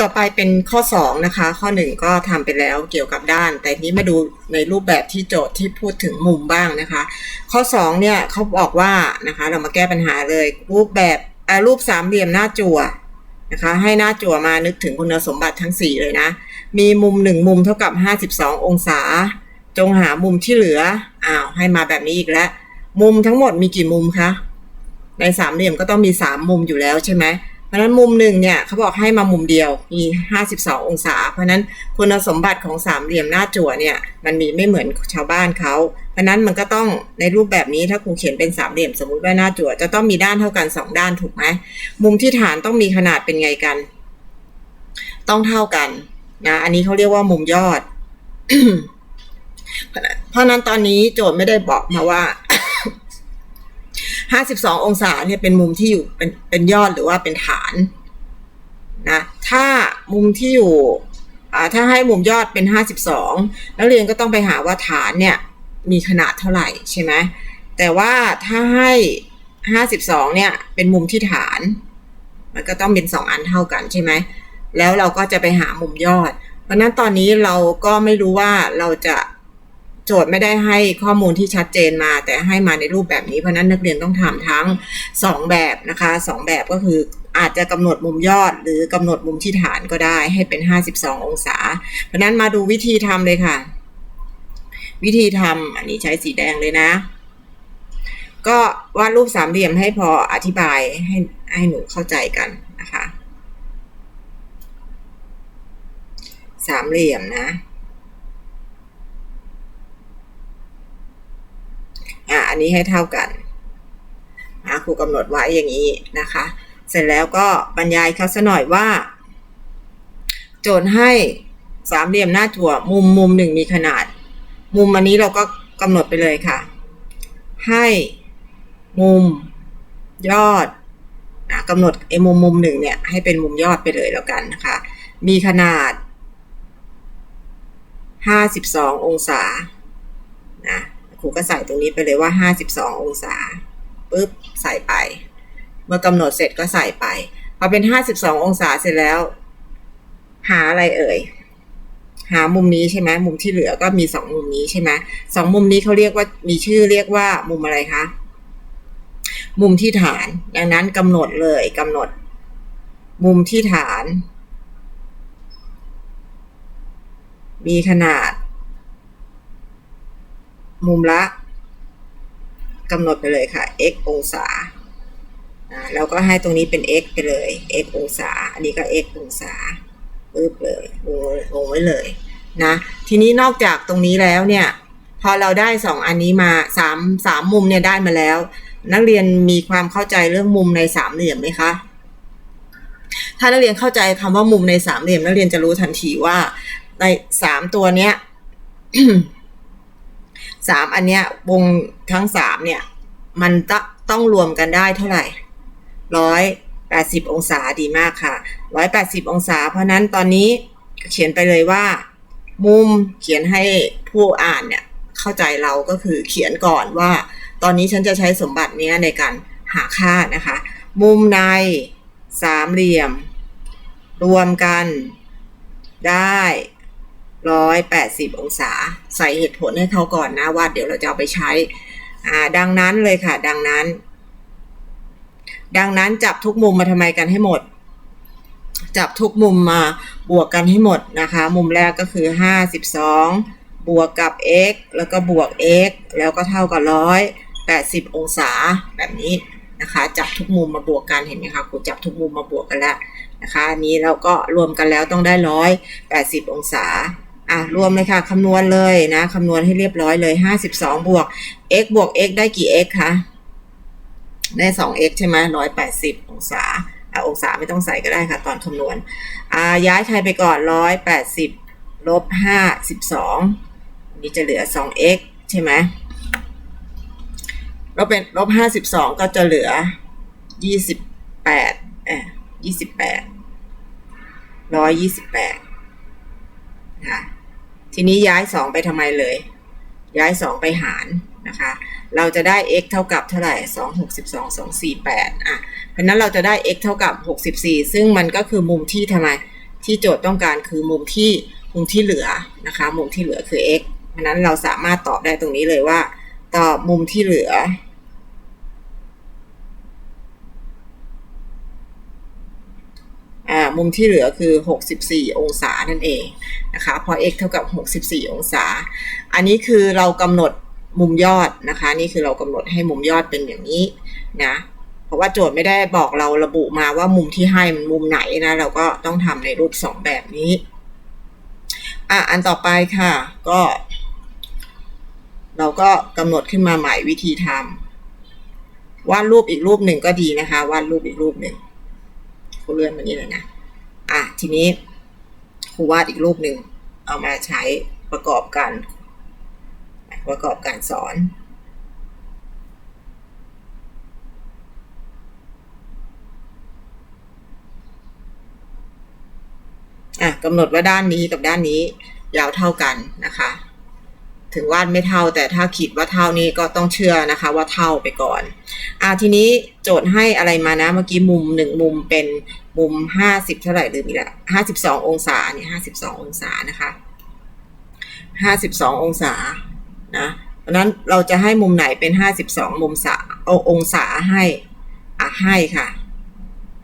ต่อไปเป็นข้อ 2 นะคะ ข้อ 1 ก็ทำไปแล้วเกี่ยวกับด้าน แต่นี้มาดูในรูปแบบที่โจทย์ที่พูดถึงมุมบ้างนะคะ ข้อ 2 เนี่ยเขาบอกว่านะคะเรามาแก้ปัญหาเลย รูปแบบรูปสามเหลี่ยมหน้าจั่วนะคะให้หน้าจั่วมานึกถึงคุณสมบัติทั้ง 4 เลยนะ มีมุม 1 มุมเท่ากับ 52 องศา จงหามุมที่เหลืออ้าวให้มาแบบนี้อีกแล้ว มุมทั้งหมดมีกี่มุมคะในสามเหลี่ยมก็ต้องมี 3 มุมอยู่แล้วใช่ไหมเพราะนั้นมุมหนึ่งเนี่ยเขาบอกให้มามุมเดียวมี52 องศา เพราะนั้นคุณสมบัติของสามเหลี่ยมหน้าจั่วเนี่ยมันมีไม่เหมือนชาวบ้านเขา เพราะนั้นมันก็ต้องในรูปแบบนี้ถ้าครูเขียนเป็นสามเหลี่ยมสมมติว่าหน้าจั่วจะต้องมีด้านเท่ากัน 2 ด้านถูกไหมมุมที่ฐานต้องมีขนาดเป็นไงกัน ต้องเท่ากันนะอันนี้เขาเรียกว่ามุมยอดเพราะนั้นตอนนี้โจทย์ไม่ได้บอกมาว่า 52 องศาเนี่ยเป็นมุมที่อยู่เป็นเป็นยอดหรือว่าเป็นฐานนะถ้ามุมที่อยู่อ่าถ้าให้มุมยอดเป็น 52นักเรียนก็ต้องไปหาว่าฐานเนี่ยมีขนาดเท่าไหร่ใช่ไหมแต่ว่าถ้าให้ 52 เนี่ยเป็นมุมที่ฐาน มันก็ต้องเป็น 2 อันเท่ากันใช่ไหมแล้วเราก็จะไปหามุมยอด เพราะนั้นตอนนี้เราก็ไม่รู้ว่าเราจะ โจทย์ไม่ได้ให้ข้อมูลที่ชัดเจนมา แต่ให้มาในรูปแบบนี้เพราะนั้นนักเรียนต้องทำทั้ง 2 แบบนะคะ2แบบก็คืออาจจะกำหนดมุมยอด หรือกำหนดมุมที่ฐานก็ได้ให้เป็น 52 องศา เพราะนั้นมาดูวิธีทำเลยค่ะ วิธีทำอันนี้ใช้สีแดงเลยนะ ก็วาดรูปสามเหลี่ยมให้พออธิบายให้ให้หนูเข้าใจกันนะคะ สามเหลี่ยมนะ อันนี้ให้เท่ากันนะครูกำหนดไว้อย่างนี้นะคะ เสร็จแล้วก็บรรยายเขาซะหน่อยว่า โจทย์ให้สามเหลี่ยมหน้าจั่วมุมมุมหนึ่งมีขนาด มุมอันนี้เราก็กำหนดไปเลยค่ะ ให้มุมยอดนะกำหนดไอ้มุมมุมหนึ่งเนี่ยให้เป็นมุมยอดไปเลยแล้วกันนะคะ มีขนาด 52 องศานะ ครูก็ใส่ตรงนี้ไปเลยว่า 52 องศาปึ๊บใส่ไป เมื่อกำหนดเสร็จก็ใส่ไป พอเป็น 52 องศาเสร็จแล้ว หาอะไรเอ่ย หามุมนี้ใช่ไหมมุมที่เหลือก็มี2มุมนี้ใช่ไหมสองมุมนี้เขาเรียกว่ามีชื่อเรียกว่ามุมอะไรคะมุมที่ฐาน ดังนั้นกำหนดเลยกำหนด มุมที่ฐาน มีขนาด มุมละกำหนดไปเลยค่ะ x องศาแล้วก็ให้ตรงนี้เป็น x ไปเลย x องศา อันนี้ก็ x องศาปึ๊บเลยวงไว้เลยนะ ทีนี้นอกจากตรงนี้แล้วเนี่ย พอเราได้สองอันนี้มาสามสามมุมเนี่ยได้มาแล้ว นักเรียนมีความเข้าใจเรื่องมุมในสามเหลี่ยมไหมคะ ถ้านักเรียนเข้าใจคำว่ามุมในสามเหลี่ยม นักเรียนจะรู้ทันทีว่าในสามตัวเนี้ย สามอันเนี้ยวงทั้งสามเนี่ย มันตต้องรวมกันได้เท่าไหร่ร้อยแปดสิบองศาดีมากค่ะร้อยแปดสิบองศา เพราะนั้นตอนนี้เขียนไปเลยว่า มุมเขียนให้ผู้อ่านเนี่ยเข้าใจเราก็คือเขียนก่อนว่า ตอนนี้ฉันจะใช้สมบัตินี้ในการหาค่านะคะ มุมในสามเหลี่ยม รวมกันได้ ร้อยแปดสิบองศา ใส่เหตุผลให้เขาก่อนนะว่าเดี๋ยวเราจะเอาไปใช้ อ่า ดังนั้นเลยค่ะ ดังนั้น ดังนั้นจับทุกมุมมาทำไมกันให้หมด จับทุกมุมมาบวกกันให้หมดนะคะ มุมแรกก็คือห้าสิบสองบวกกับ x แล้วก็บวก x แล้วก็เท่ากับร้อยแปดสิบองศาแบบนี้นะคะ จับทุกมุมมาบวกกันเห็นไหมคะครูจับทุกมุมมาบวกกันแล้วนะคะ อันนี้เราก็รวมกันแล้วต้องได้ร้อยแปดสิบองศา อะรวมเลยค่ะคำนวณเลยนะคำนวณให้เรียบร้อยเลย52บวก x บวก x ได้กี่ x คะได้ 2x ใช่ไหม180องศาอะองศาไม่ต้องใส่ก็ได้ค่ะ ตอนคำนวณอ่าย้ายใครไปก่อน180ลบ52นี่จะเหลือ 2x ใช่ไหมลบเป็นลบ52ก็จะเหลือ28เอ่อ28 128ค่ะ ทีนี้ย้าย 2 ไปทำไมเลย ย้าย 2 ไปหารนะคะ เราจะได้ x เท่ากับเท่าไหร่ 2 62 248อะ เพราะนั้นเราจะได้ x เท่ากับ 64 ซึ่งมันก็คือมุมที่ทำไม ที่โจทย์ต้องการคือมุมที่มุมที่เหลือนะคะ มุมที่เหลือคือ x เพราะนั้นเราสามารถตอบได้ตรงนี้เลยว่า ตอบมุมที่เหลือ อ่า มุมที่เหลือคือ 64 องศานั่นเองนะคะพราะ x เท่ากับ 64 องศา อันนี้คือเรากำหนดมุมยอดนะคะ นี่คือเรากำหนดให้มุมยอดเป็นอย่างนี้นะเพราะว่าโจทย์ไม่ได้บอกเราระบุมาว่ามุมที่ให้มันมุมไหนนะ เราก็ต้องทำในรูป 2 แบบนี้อะอันต่อไปค่ะก็เราก็กำหนดขึ้นมาใหม่วิธีทำวาดรูปอีกรูปหนึ่งก็ดีนะคะวาดรูปอีกรูปหนึ่ง ครูเลื่อนมานี่เลยนะ อะทีนี้ครูวาดอีกรูปหนึ่งเอามาใช้ประกอบกันประกอบการสอนอะกำหนดว่าด้านนี้กับด้านนี้ยาวเท่ากันนะคะ ถึงวาดไม่เท่า แต่ถ้าขีดว่าเท่านี้ก็ต้องเชื่อนะคะ ว่าเท่าไปก่อนอะทีนี้โจทย์ให้อะไรมานะเมื่อกี้มุมหนึ่งมุมเป็นมุมห้าสิบเท่าไหร่ลืมอีกล้วห้าสิบสององศาเนี่ยห้าสิบสององศานะคะห้าสิบสององศานะเพราะนั้นเราจะให้มุมไหนเป็นห้าสิบสองมุมสาเอาองศาให้อะให้ค่ะ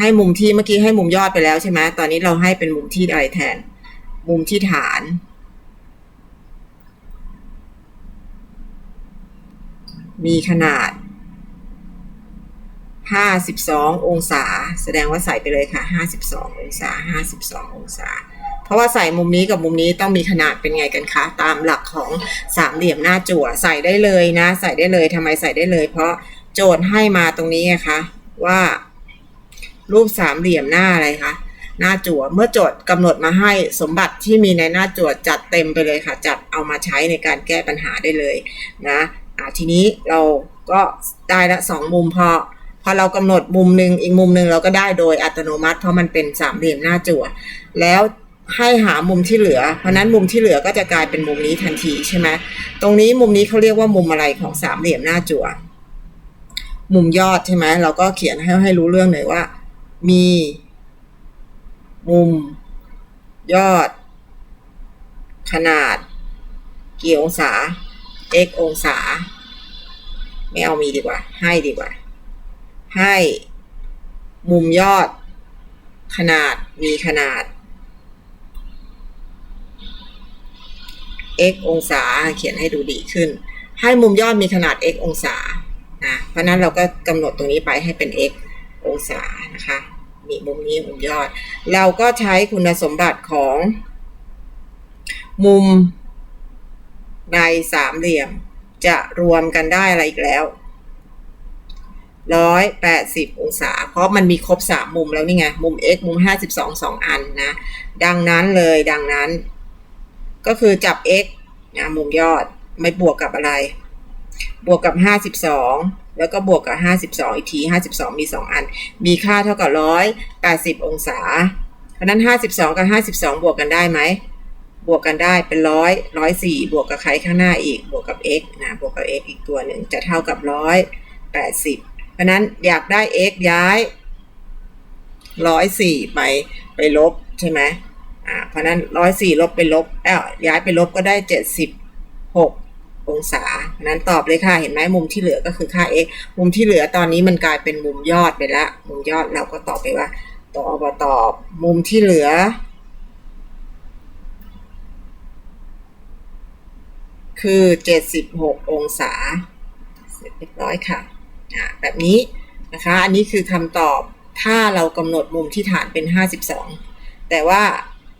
ให้มุมที่เมื่อกี้ให้มุมยอดไปแล้วใช่ไหมตอนนี้เราให้เป็นมุมที่อะไรแทน มุมที่ฐาน มีขนาด 52 องศา แสดงว่าใส่ไปเลยค่ะ 52 องศา 52 องศา เพราะว่าใส่มุมนี้กับมุมนี้ต้องมีขนาดเป็นไงกันคะ ตามหลักของสามเหลี่ยมหน้าจั่วใส่ได้เลยนะ ใส่ได้เลยทำไมใส่ได้เลย เพราะโจทย์ให้มาตรงนี้ไงคะว่า รูปสามเหลี่ยมหน้าอะไรคะหน้าจั่วเมื่อโจทย์กำหนดมาให้สมบัติที่มีในหน้าจั่วจัดเต็มไปเลยค่ะ จัดเอามาใช้ในการแก้ปัญหาได้เลยนะ อ่าทีนี้เราก็ได้ละสองมุมพอพอเรากำหนดมุมหนึ่งอีกมุมหนึ่งเราก็ได้โดยอัตโนมัติ เพราะมันเป็นสามเหลี่ยมหน้าจั่วแล้วให้หามุมที่เหลือ เพราะนั้นมุมที่เหลือก็จะกลายเป็นมุมนี้ทันทีใช่ไหมตรงนี้มุมนี้เขาเรียกว่ามุมอะไรของสามเหลี่ยมหน้าจั่วมุมยอดใช่ไหมเราก็เขียนให้ให้รู้เรื่องหน่อยว่า มี มุม ยอด ขนาด กี่องศา x องศา ไม่เอามีดีกว่า ให้ดีกว่า ให้มุมยอด ขนาดมีขนาด x องศาเขียนให้ดูดีขึ้น ให้มุมยอดมีขนาด x องศานะเพราะนั้นเราก็กำหนดตรงนี้ไปให้เป็น x องศานะคะนี่มุมนี้มุมยอด เราก็ใช้คุณสมบัติของมุม ในสามเหลี่ยม จะรวมกันได้อะไรอีกแล้วร้อยแปดสิบองศา เพราะมันมีครบสามมุมแล้วนี่ไง มุม x มุมห้าสิบสองสองอันนะ ดังนั้นเลยดังนั้น ก็คือจับ x นะมุมยอดไม่บวกกับอะไร บวกกับห้าสิบสองแล้วก็บวกกับห้าสิบสองอีกทีห้าสิบสองมีสองอัน มีค่าเท่ากับร้อยแปดสิบองศา เพราะนั้นห้าสิบสองกับห้าสิบสองบวกกันได้ไหม บวกกันได้เป็นร้อยร้อยสี่บวกกับใครข้างหน้าอีกบวกกับ x นะบวกกับ x อีกตัวหนึ่งจะเท่ากับร้อยแปดสิบเพราะนั้นอยากได้ x ย้ายร้อยสี่ไปไปลบใช่ไหมอ่าเพราะนั้นร้อยสี่ลบไปลบเอ้าย้ายไปลบก็ได้เจ็ดสิบหกองศาเพราะนั้นตอบเลยค่ะ เห็นไหมมุมที่เหลือก็คือค่า x มุมที่เหลือตอนนี้มันกลายเป็นมุมยอดไปแล้ว มุมยอดเราก็ตอบไปว่าตอบตอบ มุมที่เหลือ คือ 76 องศา เสร็จเรียบร้อยค่ะแบบนี้นะคะ อันนี้คือคำตอบถ้าเรากำหนดมุมที่ฐานเป็น 52 แต่ว่า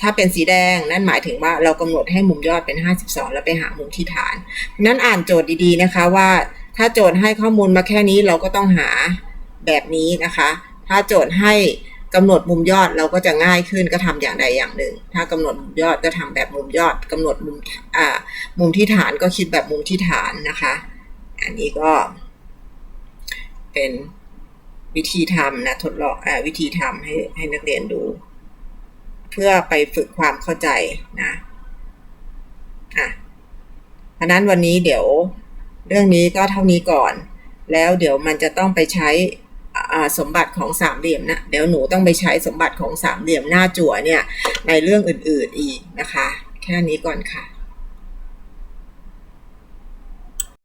ถ้าเป็นสีแดงนั่นหมายถึงว่าเรากำหนดให้มุมยอดเป็น 52 แล้วไปหามุมที่ฐานนั้นอ่านโจทย์ดีๆนะคะว่าถ้าโจทย์ให้ข้อมูลมาแค่นี้เราก็ต้องหาแบบนี้นะคะ ถ้าโจทย์ให้ กำหนดมุมยอดเราก็จะง่ายขึ้นก็ทำอย่างใดอย่างหนึ่ง ถ้ากำหนดมุมยอดก็ทำแบบมุมยอดกำหนดมุมอ่ามุมที่ฐานก็คิดแบบมุมที่ฐานนะคะ อันนี้ก็ เป็นวิธีทำนะทดลองอวิธีทำให้ให้นักเรียนดู เพื่อไปฝึกความเข้าใจนะอะเพราะนั้นวันนี้เดี๋ยวเรื่องนี้ก็เท่านี้ก่อน แล้วเดี๋ยวมันจะต้องไปใช้ สมบัติของสามเหลี่ยมนะเดี๋ยวหนูต้องไปใช้สมบัติของสามเหลี่ยมหน้าจั่วเนี่ยในเรื่องอื่นๆอีกนะคะ แค่นี้ก่อนค่ะ